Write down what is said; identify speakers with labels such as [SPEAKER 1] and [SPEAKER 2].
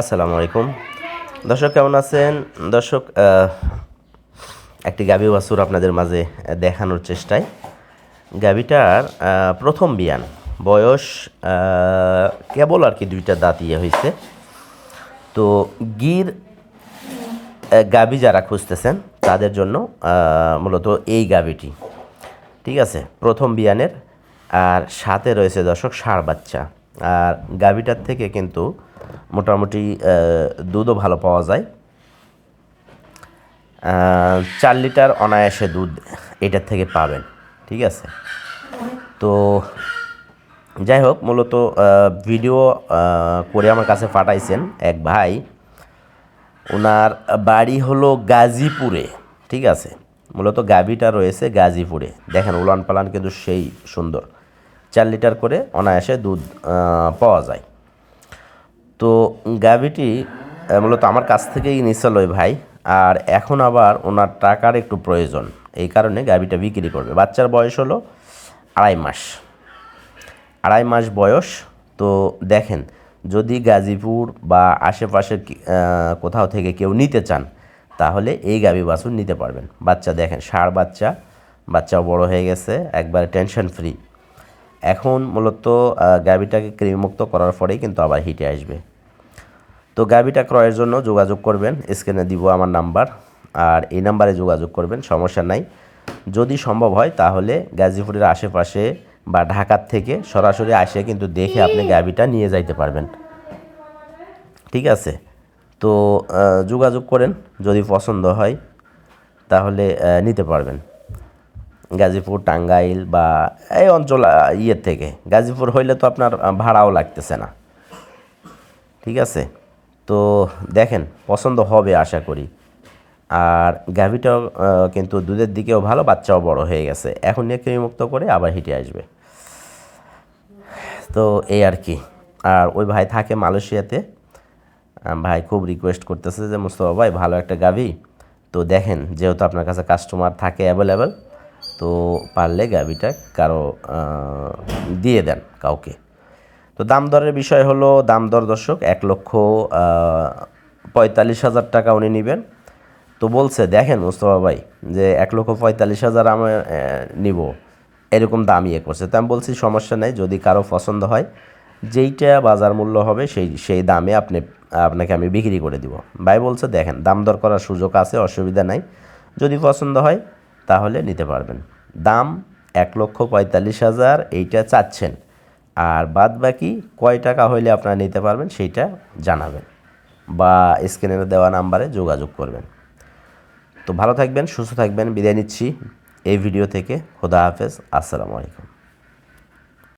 [SPEAKER 1] আসসালামু আলাইকুম। দর্শক কেমন আছেন? দর্শক একটি গাভী বাছুর আপনাদের মাঝে দেখানোর চেষ্টায়। গাভীটার আহ, প্রথম বিয়ান। বয়স কেবল আর কি দুইটা দাঁত ইয়ে হয়েছে তো গির গাভী যারা খুঁজতেছেন তাদের জন্য মূলত এই গাভীটি। ঠিক আছে? প্রথম বিয়ানের আর সাথে রয়েছে দর্শক ষাঁড় বাচ্চা। আর গাভীটার থেকে কিন্তু মোটামুটি দুধও ভালো পাওয়া যায়। চার লিটার অনায়াসে দুধ এটার থেকে পাবেন, ঠিক আছে? তো যাই হোক, মূলত ভিডিও করে আমার কাছে পাঠাইছেন এক ভাই। ওনার বাড়ি হলো গাজীপুরে, ঠিক আছে? মূলত গাভীটা রয়েছে গাজীপুরে। দেখেন, উলান পালান কিন্তু সেই সুন্দর। চার লিটার করে অনায়াসে দুধ পাওয়া যায়। তো গাভীটি মূলত আমার কাছ থেকেই নিছিল ওই ভাই। আর এখন আবার ওনার টাকার একটু প্রয়োজন। এই কারণে গাভীটা বিক্রি করবে। বাচ্চার বয়স হলো আড়াই মাস। আড়াই মাস বয়স। তো দেখেন, যদি গাজীপুর বা আশেপাশের কোথাও থেকে কেউ নিতে চান, তাহলে এই গাভী বাছুর নিতে পারবেন। বাচ্চা দেখেন, ষাঁড় বাচ্চা। বাচ্চাও বড় হয়ে গেছে, একবারে টেনশন ফ্রি এখন মূলত গাভীটাকে কৃমিমুক্ত করার পরেই কিন্তু আবার হিটে আসবে। তো গাভীটা ক্রয়ের জন্য যোগাযোগ করবেন, স্ক্রিনে দিব আমার নাম্বার, আর এই নাম্বারে যোগাযোগ করবেন, সমস্যা নাই। যদি সম্ভব হয়, তাহলে গাজীপুরের আশেপাশে বা ঢাকার থেকে সরাসরি আসে কিন্তু দেখে আপনি গাভীটা নিয়ে যাইতে পারবেন। ঠিক আছে? তো যোগাযোগ করেন, যদি পছন্দ হয়, তাহলে নিতে পারবেন। গাজীপুর, টাঙ্গাইল বা এই অঞ্চল ইয়ের থেকে। গাজীপুর হইলে তো আপনার ভাড়াও লাগতেছে না। ঠিক আছে? তো দেখেন, পছন্দ হবে আশা করি। আর গাভীটাও কিন্তু দুধের দিকেও ভালো, বাচ্চাও বড় হয়ে গেছে। এখন নিয়ে কৃমিমুক্ত করে আবার হিটে আসবে। তো এই আর কি। আর ওই ভাই থাকে মালয়েশিয়াতে। ভাই খুব রিকোয়েস্ট করতেছে যে, মুস্তফা ভাই, ভালো একটা গাভী? তো দেখেন, যেহেতু আপনার কাছে কাস্টমার থাকে অ্যাভেলেবেল তো পারলে গাভীটা কারও দিয়ে দেন কাউকে। তো দাম দরের বিষয় হলো, দাম দর দর্শক এক লক্ষ পঁয়তাল্লিশ হাজার টাকা উনি নেবেন। তো বলছে, দেখেন মুস্তফা ভাই, যে এক লক্ষ পঁয়তাল্লিশ হাজার আমি নিব। এরকম দাম ইয়ে করছে। তো আমি বলছি, সমস্যা নেই, যদি কারও পছন্দ হয়, যেইটা বাজার মূল্য হবে, সেই সেই দামে আপনি, আপনাকে আমি বিক্রি করে দিব। ভাই বলছে, দেখেন, দাম দর করার সুযোগ আছে, অসুবিধা নাই। যদি পছন্দ হয় তাহলে নিতে পারবেন। দাম এক লক্ষ পঁয়তাল্লিশ হাজার এইটা চাচ্ছেন। আর বাদ বাকি কয় টাকা হইলে আপনারা নিতে পারবেন সেইটা জানাবেন বা স্ক্রিনের দেওয়া নাম্বারে যোগাযোগ করবেন। তো ভালো থাকবেন, সুস্থ থাকবেন। বিদায় নিচ্ছি এই ভিডিও থেকে। খোদা হাফেজ। আসসালামু আলাইকুম।